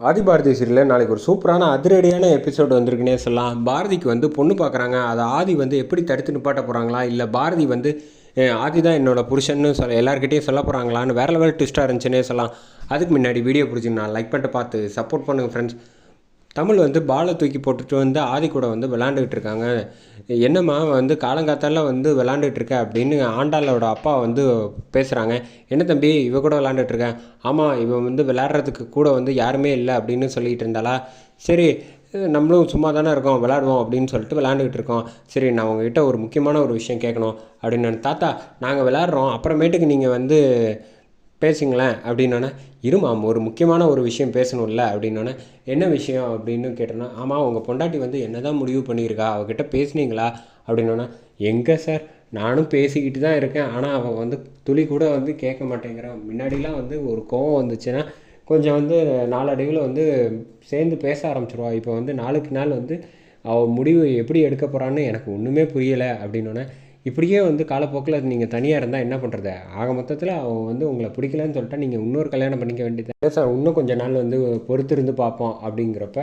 ஆதி பாரதி சீரியலில் நாளைக்கு ஒரு சூப்பரான அதிரடியான எபிசோடு வந்திருக்குன்னே சொல்லலாம். பாரதிக்கு வந்து பொண்ணு பார்க்குறாங்க. அதை ஆதி வந்து எப்படி தடுத்து நிப்பாட்ட போகிறாங்களா இல்லை பாரதி வந்து ஆதி தான் என்னோட புருஷன்னு சொல்ல எல்லாருக்கிட்டையும் சொல்ல போகிறாங்களான்னு வேறு லெவல் ட்விஸ்ட்டாக இருந்துச்சுன்னே சொல்லலாம். அதுக்கு முன்னாடி வீடியோ பிடிச்சிங்கன்னா லைக் பண்ணிட்டு பார்த்து சப்போர்ட் பண்ணுங்கள் ஃப்ரெண்ட்ஸ் தமிழ் வந்து பாலை தூக்கி போட்டுட்டு வந்து ஆதி கூட வந்து விளாண்டுக்கிட்டு இருக்காங்க. என்னம்மா வந்து காலங்காத்தால வந்து விளாண்டுட்டு இருக்க அப்படின்னு ஆண்டாளோட அப்பா வந்து பேசுகிறாங்க என்ன தம்பி இவ கூட விளாண்டுட்டு இருக்கேன் ஆமாம் இவன் வந்து விளையாடுறதுக்கு கூட வந்து யாருமே இல்லை அப்படின்னு சொல்லிட்டு இருந்தாளா? சரி நம்மளும் சும்மா தானே இருக்கோம் விளாடுவோம் அப்படின்னு சொல்லிட்டு விளாண்டுக்கிட்டு இருக்கோம். சரி நான் உங்ககிட்ட ஒரு முக்கியமான ஒரு விஷயம் கேட்கணும் அப்படின்னு. தாத்தா நாங்கள் விளாட்றோம். அப்புறமேட்டுக்கு நீங்கள் வந்து பேசுங்களேன் அப்படின்னோடனே இருமாம் ஒரு முக்கியமான ஒரு விஷயம் பேசணும்ல அப்படின்னோடனே என்ன விஷயம்? அப்படின்னு கேட்டோன்னா ஆமாம் உங்கள் பொண்டாட்டி வந்து என்ன தான் முடிவு பண்ணியிருக்கா? அவகிட்ட பேசுனீங்களா? அப்படின்னோடனே எங்கே சார்? நானும் பேசிக்கிட்டு தான் இருக்கேன். ஆனால் அவன் வந்து துளி கூட வந்து கேட்க மாட்டேங்கிறான் முன்னாடிலாம் வந்து ஒரு கோவம் வந்துச்சுன்னா கொஞ்சம் வந்து நாளடைவில் வந்து சேர்ந்து பேச ஆரம்பிச்சிருவா. இப்போ வந்து நாளுக்கு நாள் வந்து அவள் முடிவு எப்படி எடுக்க போகிறான்னு எனக்கு ஒன்றுமே புரியலை அப்படின்னோடனே இப்படியே வந்து காலப்போக்கில் நீங்கள் தனியாக இருந்தால் என்ன பண்ணுறது ஆக மொத்தத்தில் அவன் வந்து உங்களை பிடிக்கலன்னு சொல்லிட்டா நீங்கள் இன்னொரு கல்யாணம் பண்ணிக்க வேண்டியது சார் இன்னும் கொஞ்ச நாள் வந்து பொறுத்திருந்து பார்ப்போம் அப்படிங்கிறப்ப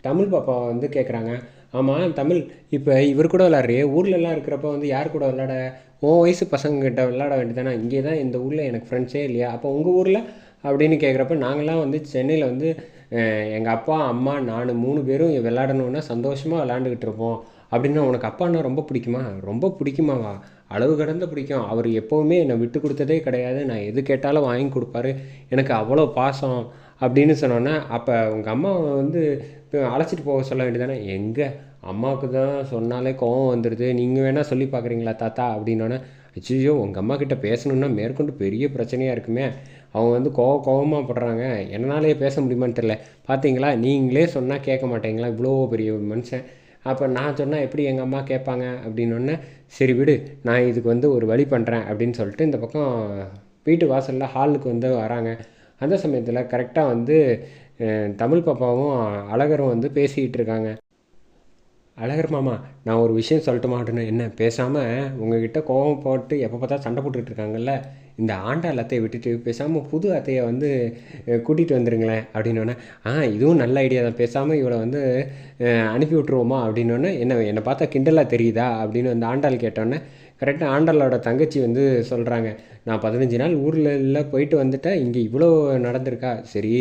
தமிழ் பாப்பா வந்து கேட்குறாங்க ஆமாம் தமிழ் இப்போ இவர் கூட விளாட்றியே ஊர்லலாம் இருக்கிறப்ப வந்து யார் கூட விளாட உன் வயசு பசங்கக்கிட்ட விளாட வேண்டியதானே இங்கே தான் இந்த ஊரில் எனக்கு ஃப்ரெண்ட்ஸே இல்லையா? அப்போ உங்கள் ஊரில்? அப்படின்னு கேட்குறப்ப நாங்களாம் வந்து சென்னையில் வந்து எங்கள் அப்பா அம்மா நான் மூணு பேரும் விளாடணுன்னா சந்தோஷமாக விளாண்டுக்கிட்டு இருப்போம். அப்படின்னா உனக்கு அப்பான்னா ரொம்ப பிடிக்குமா? ரொம்ப பிடிக்குமாவா? அளவு கடந்த பிடிக்கும். அவர் எப்போவுமே என்னை விட்டு கொடுத்ததே கிடையாது. நான் எது கேட்டாலும் வாங்கி கொடுப்பாரு. எனக்கு அவ்வளோ பாசம் அப்படின்னு சொன்னோன்னே அப்போ உங்கள் அம்மா வந்து இப்போ அழைச்சிட்டு போக சொல்ல வேண்டியதானே எங்கே? அம்மாவுக்கு தான் சொன்னாலே கோவம் வந்துடுது நீங்கள் வேணால் சொல்லி பார்க்குறீங்களா தாத்தா? அப்படின்னோடனே அச்சியோ உங்கள் அம்மா கிட்ட பேசணுன்னா மேற்கொண்டு பெரிய பிரச்சனையாக இருக்குமே. அவங்க வந்து கோவ கோவமாக படுறாங்க. என்னாலே பேச முடியுமான்னு தெரில பார்த்தீங்களா நீங்களே சொன்னால் கேட்க மாட்டீங்களா? இவ்வளோ பெரிய மனுஷன். அப்போ நான் சொன்னால் எப்படி எங்கள் அம்மா கேட்பாங்க? அப்படின்னொன்னே சரி விடு நான் இதுக்கு வந்து ஒரு வழி பண்ணுறேன் அப்படின்னு சொல்லிட்டு இந்த பக்கம் வீட்டு வாசலில் ஹாலுக்கு வந்து வராங்க. அந்த சமயத்தில் கரெக்டாக வந்து தமிழ் பாப்பாவும் அழகரும் வந்து பேசிக்கிட்டு இருக்காங்க. அழகர் மாமா நான் ஒரு விஷயம் சொல்லட்டுமா? அப்படின்னு என்ன பேசாமல் உங்ககிட்ட கோவம் போட்டு எப்போ பார்த்தா சண்டை போட்டுக்கிட்டு இருக்காங்கல்ல இந்த ஆண்டாள் அத்தையை விட்டுட்டு பேசாமல் புது அத்தையை வந்து கூட்டிகிட்டு வந்துருங்களேன் அப்படின்னோடனே ஆ இதுவும் நல்ல ஐடியா தான் பேசாமல் இவளை வந்து அனுப்பி விட்ருவோமா அப்படின்னோடனே என்ன என்னை பார்த்தா கிண்டலாக தெரியுதா? அப்படின்னு அந்த ஆண்டாள் கேட்டோன்னே கரெக்டாக ஆண்டாளோட தங்கச்சி வந்து சொல்கிறாங்க நான் பதினஞ்சு நாள் ஊரில் இல்லை போயிட்டு வந்துட்டேன் இங்கே இவ்வளோ நடந்திருக்கா? சரி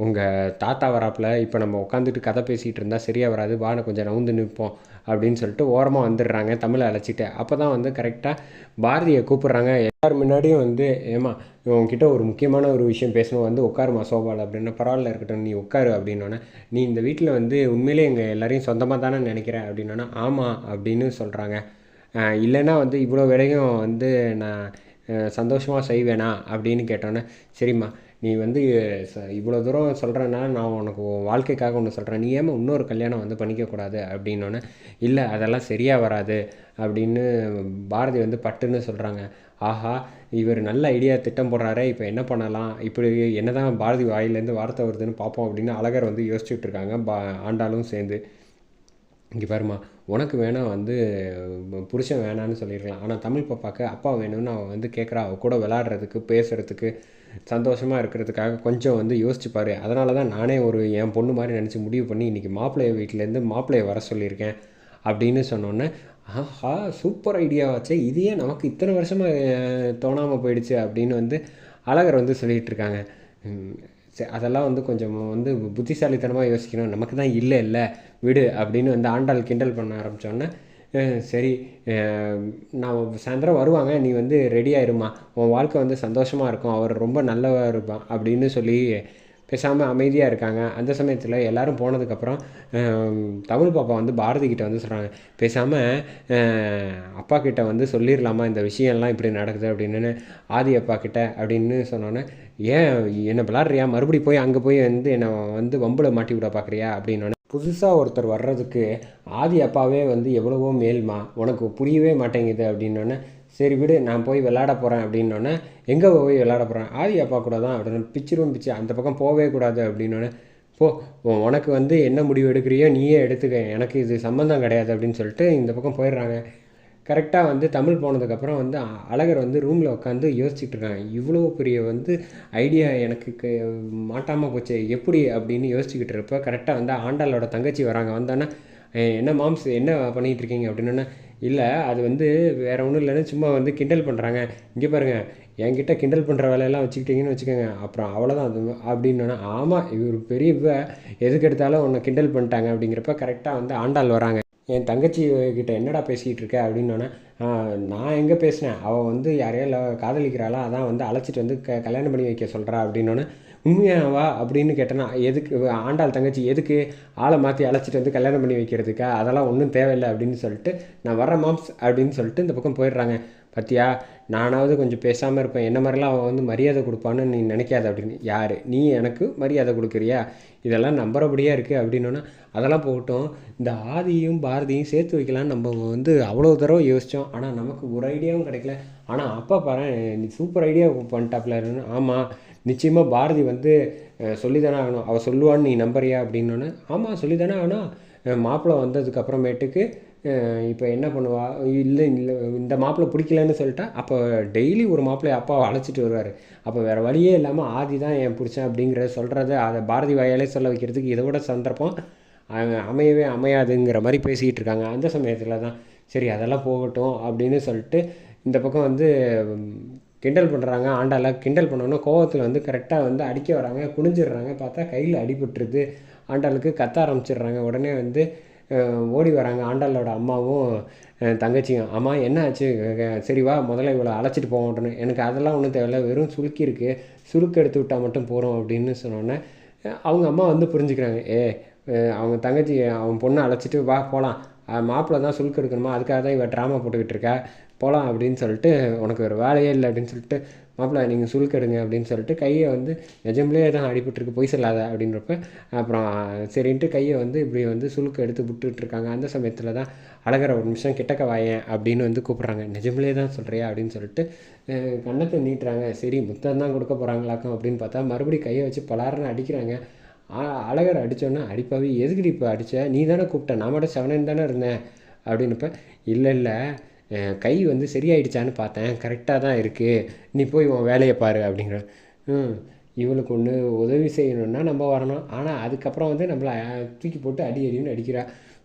உங்கள் தாத்தா வராப்புல இப்போ நம்ம உட்காந்துட்டு கதை பேசிகிட்டு இருந்தால் சரியாக வராது வானை கொஞ்சம் நவுந்து நிற்போம் அப்படின்னு சொல்லிட்டு ஓரமாக வந்துடுறாங்க தமிழை அழைச்சிட்டு அப்போ தான் வந்து கரெக்டாக பாரதியை கூப்பிட்றாங்க. எல்லார் முன்னாடியும் வந்து ஏமா உங்ககிட்ட ஒரு முக்கியமான ஒரு விஷயம் பேசணும் வந்து உட்காருமா சோபாவில் அப்படின்னா பரவாயில்ல இருக்கட்டும் நீ உட்காரு அப்படின்னோடனே நீ இந்த வீட்டில் வந்து உண்மையிலே எங்கள் எல்லாரையும் சொந்தமாக தானே நினைக்கிறேன் அப்படின்னோடனே ஆமாம் அப்படின்னு சொல்கிறாங்க இல்லைன்னா வந்து இவ்வளோ வேலையும் வந்து நான் சந்தோஷமாக செய்வேனா அப்படின்னு கேட்டோன்னே சரிம்மா நீ வந்து ச இவ்வளோ தூரம் சொல்கிறேன்னா நான் உனக்கு வாழ்க்கைக்காக ஒன்று சொல்கிறேன் நீ ஏமா இன்னொரு கல்யாணம் வந்து பண்ணிக்கக்கூடாது அப்படின்னோடனே இல்லை அதெல்லாம் சரியாக வராது அப்படின்னு பாரதி வந்து பட்டுன்னு சொல்கிறாங்க ஆஹா இவர் நல்ல ஐடியா திட்டம் போடுறாரே இப்போ என்ன பண்ணலாம்? இப்படி என்ன தான் பாரதி வாயிலேருந்து வார்த்தை வருதுன்னு பார்ப்போம் அப்படின்னு அழகர் வந்து யோசிச்சுட்டு இருக்காங்க பா ஆண்டாலும் சேர்ந்து. இங்கே பாருமா உனக்கு வேணால் வந்து புருஷன் வேணான்னு சொல்லியிருக்கலாம் ஆனால் தமிழ் பாப்பாவுக்கு அப்பா வேணும்னு அவன் வந்து கேட்குறா அவள் கூட விளாட்றதுக்கு பேசுகிறதுக்கு சந்தோஷமாக இருக்கிறதுக்காக கொஞ்சம் வந்து யோசிச்சுப்பார். அதனால தான் நானே ஒரு என் பொண்ணு மாதிரி நினச்சி முடிவு பண்ணி இன்றைக்கி மாப்பிள்ளைய வீட்டிலேருந்து மாப்பிள்ளைய வர சொல்லியிருக்கேன் அப்படின்னு சொன்னோன்னே ஆஹா சூப்பர் ஐடியாவாச்சே இதையே நமக்கு இத்தனை வருஷமாக தோணாமல் போயிடுச்சு. அப்படின்னு வந்து அழகர் வந்து சொல்லிகிட்டு இருக்காங்க. அதெல்லாம் வந்து கொஞ்சம் வந்து புத்திசாலித்தனமாக யோசிக்கணும். நமக்கு தான் இல்லை இல்லை. விடு அப்படின்னு வந்து ஆண்டாள் கிண்டல் பண்ண ஆரம்பித்தோன்னே சரி நான் சாயந்தரம் வருவாங்க நீ வந்து ரெடி ஆயிருமா உன் வாழ்க்கை வந்து சந்தோஷமாக இருக்கும். அவர் ரொம்ப நல்லவர் இருப்பான் அப்படின்னு சொல்லி பேசாமல் அமைதியாக இருக்காங்க. அந்த சமயத்தில் எல்லோரும் போனதுக்கப்புறம் தமிழ் பாப்பா வந்து பாரதி கிட்ட வந்து சொல்கிறாங்க பேசாமல் அப்பா கிட்ட வந்து சொல்லிடலாமா இந்த விஷயம்லாம் இப்படி நடக்குது அப்படின்னு ஆதி அப்பா கிட்ட அப்படின்னு சொன்னோன்னே ஏன் என்னை விளாட்றியா மறுபடியும் போய் அங்கே போய் வந்து என்னை வந்து வம்பில் மாட்டி விட பார்க்குறியா அப்படின்னோடனே புதுசாக ஒருத்தர் வர்றதுக்கு ஆதி அப்பாவே வந்து எவ்வளவோ மேல்மா உனக்கு புரியவே மாட்டேங்குது அப்படின்னோடனே சரி விடு நான் போய் விளாட போகிறேன் அப்படின்னோடனே எங்கே போய் விளாட போகிறேன் ஆதி அப்பா கூட தான் அப்படின்னு பிச்சிரும் பிச்சு அந்த பக்கம் போகவே கூடாது அப்படின்னோடனே போ உனக்கு வந்து என்ன முடிவு எடுக்கிறியோ நீயே எடுத்துக்க எனக்கு இது சம்மந்தம் கிடையாது அப்படின்னு சொல்லிட்டு இந்த பக்கம் போயிடுறாங்க. கரெக்டாக வந்து தமிழ் போனதுக்கப்புறம் வந்து அழகர் வந்து ரூமில் உட்காந்து யோசிச்சுட்டு இருக்காங்க இவ்வளோ பெரிய வந்து ஐடியா எனக்கு க மாட்டாமல் போச்சு எப்படி அப்படின்னு யோசிச்சுக்கிட்டு இருப்ப கரெக்டாக வந்து ஆண்டாளோட தங்கச்சி வராங்க. வந்தோன்னா என்ன மாம்ஸ் என்ன பண்ணிகிட்டு இருக்கீங்க? அப்படின்னா இல்லை அது வந்து வேறு ஒன்றும் இல்லைன்னு சும்மா வந்து கிண்டல் பண்ணுறாங்க இங்கே பாருங்க என்கிட்ட கிண்டல் பண்ணுற வேலையெல்லாம் வச்சுக்கிட்டீங்கன்னு வச்சுக்கோங்க. அப்புறம் அவ்வளோதான் அது அப்படின்னா ஆமாம் இவர் பெரிய இவ எதுக்கு எடுத்தாலும் உன்னை கிண்டல் பண்ணிட்டாங்க. அப்படிங்கிறப்ப கரெக்டாக வந்து ஆண்டாள் வராங்க. என் தங்கச்சி கிட்ட என்னடா பேசிக்கிட்டு இருக்க அப்படின்னோடனே நான் எங்கே பேசினேன்? அவள் வந்து யாரையோ லவ் காதலிக்கிறாளா? அதான் வந்து அழைச்சிட்டு வந்து க கல்யாணம் பண்ணி வைக்க சொல்கிறா அப்படின்னோடனே உண்மையாவா அப்படின்னு கேட்டேன்னா எதுக்கு ஆண்டாள் தங்கச்சி எதுக்கு ஆளை மாற்றி அழைச்சிட்டு வந்து கல்யாணம் பண்ணி வைக்கிறதுக்கா? அதெல்லாம் ஒன்றும் தேவையில்லை அப்படின்னு சொல்லிட்டு நான் வர மாம்ஸ் அப்படின்னு சொல்லிட்டு இந்த பக்கம் போயிடுறாங்க. பத்தியா? நானாவது கொஞ்சம் பேசாமல் இருப்பேன். என்ன மாதிரிலாம் அவன் வந்து மரியாதை கொடுப்பான்னு நீ நினைக்காத அப்படின்னு. யார்? நீ எனக்கு மரியாதை கொடுக்குறியா? இதெல்லாம் நம்புறபடியாக இருக்குது அப்படின்னோன்னா அதெல்லாம் போகட்டும். இந்த ஆதியும் பாரதியும் சேர்த்து வைக்கலான்னு நம்ம வந்து அவ்வளோ தடவை யோசித்தோம் ஆனால் நமக்கு ஒரு ஐடியாவும் கிடைக்கல. ஆனால் அப்பா பாரு நீ சூப்பர் ஐடியா பண்ணிட்டாப்ல. ஆமாம் நிச்சயமாக பாரதி வந்து சொல்லிதானே ஆகணும். அவள் சொல்லுவான்னு நீ நம்புறியா அப்படின்னோன்னே ஆமாம் சொல்லிதானே ஆகணும் மாப்பிள்ளை வந்ததுக்கு அப்புறமேட்டுக்கு இப்போ என்ன பண்ணுவா? இல்லை இல்லை இந்த மாப்பிள்ளை பிடிக்கலன்னு சொல்லிட்டா அப்போ டெய்லி ஒரு மாப்பிள்ளை அப்பாவை அழைச்சிட்டு வருவார். அப்போ வேறு வழியே இல்லாமல் ஆதி தான் என் பிடிச்சேன் அப்படிங்கிறத சொல்கிறத அதை பாரதி வாயாலே சொல்ல வைக்கிறதுக்கு இதை விட சந்தர்ப்பம். அமையவே அமையாதுங்கிற மாதிரி பேசிக்கிட்டு இருக்காங்க. அந்த சமயத்தில் தான் சரி அதெல்லாம் போகட்டும் அப்படின்னு சொல்லிட்டு இந்த பக்கம் வந்து கிண்டல் பண்ணுறாங்க ஆண்டால கிண்டல் பண்ணோன்னா கோவத்தில் வந்து கரெக்டாக வந்து அடிக்க வராங்க. குனிஞ்சிடுறாங்க. பார்த்தா கையில் அடிபட்டுருது. ஆண்டாளுக்கு கத்த ஆரம்பிச்சிடுறாங்க. உடனே வந்து ஓடி வராங்க. ஆண்டாளோட அம்மாவும் தங்கச்சியும். அம்மா என்ன ஆச்சு? சரி வா முதல்ல இவ்வளோ அழைச்சிட்டு போவோம்னு எனக்கு அதெல்லாம் ஒன்றும் தேவையில்ல. வெறும் சுளுக்கி இருக்குது சுருக்கு எடுத்து விட்டால் மட்டும் போகிறோம் அப்படின்னு சொன்னோன்னே அவங்க அம்மா வந்து புரிஞ்சுக்கிறாங்க. ஏ அவங்க தங்கச்சி அவன் பொண்ணை அழைச்சிட்டு வா போகலாம் மாப்பிள்ளை தான் சுருக்கு எடுக்கணுமா? அதுக்காக தான் இவள் ட்ராமா போட்டுக்கிட்டு இருக்கா. போகலாம் அப்படின்னு சொல்லிட்டு உனக்கு ஒரு வேலையே இல்லை அப்படின்னு சொல்லிட்டு மாப்பிள்ளை நீங்கள் சுருக்கு அப்படின்னு சொல்லிட்டு கையை வந்து நிஜம்லேயே தான் அடிபட்டுருக்கு பொய் சொல்லாத அப்படின்றப்ப அப்புறம் சரின்ட்டு கையை வந்து இப்படி வந்து சுளுக்கு எடுத்து விட்டுட்டு இருக்காங்க. அந்த சமயத்தில் தான் அழகரை ஒரு நிமிஷம் கிட்டக்க வாயேன் அப்படின்னு வந்து கூப்பிட்றாங்க. நிஜம்லேயே தான் சொல்கிறியா அப்படின்னு சொல்லிட்டு கண்ணத்தை நீட்டுறாங்க. சரி முத்தம் தான் கொடுக்க போகிறாங்களாக்கும் அப்படின்னு பார்த்தா மறுபடியும் கையை வச்சு பலாருன்னு அடிக்கிறாங்க. அழகர் அடித்தோன்னா அடிப்பாவே எதுக்குடி இப்போ அடித்த நீ தானே கூப்பிட்ட. நான் மட்டும் செவனன் தானே இருந்தேன். அப்படின்னப்ப இல்லை இல்லை கை வந்து சரியாயிடுச்சான்னு பார்த்தேன். கரெக்டாக தான் இருக்குது நீ போய் உன் வேலையை பாரு அப்படிங்கிற ம் இவளுக்கு ஒன்று உதவி செய்யணும்னா நம்ம வரணும். ஆனால் அதுக்கப்புறம் வந்து நம்மளை தூக்கி போட்டு அடி அடின்னு அடிக்கிறா.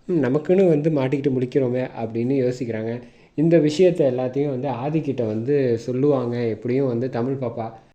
ம், நமக்குன்னு வந்து மாட்டிக்கிட்டு முடிக்கிறோமே அப்படின்னு யோசிக்கிறாங்க. இந்த விஷயத்தை எல்லாத்தையும் வந்து ஆதிக்கிட்ட வந்து சொல்லுவாங்க. எப்படியும் வந்து தமிழ் பாப்பா.